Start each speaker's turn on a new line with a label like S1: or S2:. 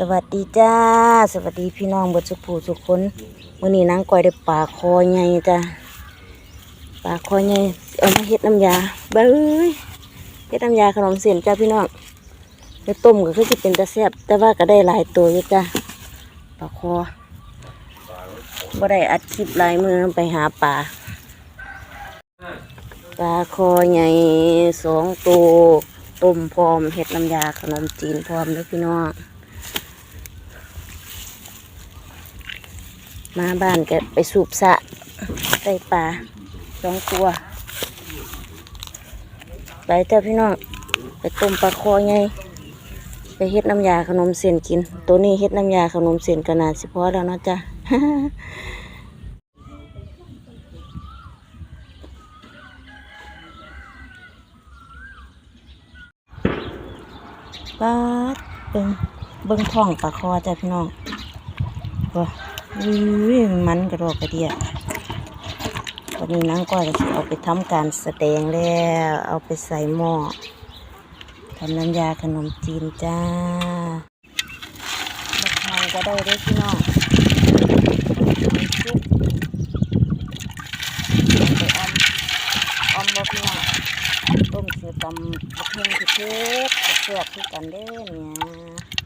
S1: สวัสดีจ้า สวัสดีพี่น้องบดสุขผู้สุขคนมื้อนี้นางก้อยได้ปลาคอใหญ่จ้าปลาคอใหญ่เอามาเฮ็ดน้ำยาเบ้ยเฮ็ดน้ำยาขนมเส้นจ้าพี่น้องไปต้มก็คือสิเป็นตะแซบแต่ว่าก็ได้หลายตัวอยู่จ้าปลาคอบ่ได้อัดคลิปลายมือไปหาปลาปลาคอใหญ่สองตัวต้มพร้อมเฮ็ดน้ำยาขนมจีนพร้อมเด้อพี่น้อง มาบ้านก็ไปสูบสะได้ปลาสองตัว ไปเจ้าพี่น้อง ไปต้มปลาคอไงไปเฮ็ดน้ำยาขนมเส้นกิน ตัวนี้เฮ็ดน้ำยาขนมเส้นกน่าสิพอแล้วเนาะจ้ะปาเบิ่งเบิ่งท้องปลาคอจ้ะพี่น้องว้า อุ้ยมันกระโดดกระเดียวันนี้นางก้อยก็สิเอาไปทำการแสดงแล้ว เอาไปใส่หม้อทำน้ำยาขนมจีนจ้าบักไทยก็ได้ด้วยพี่น้องซุปเอาไปอมอมบ่พี่น้องต้มเสือตำบักเพ็งคือเทศเสือคือกันเด้อเนี่ย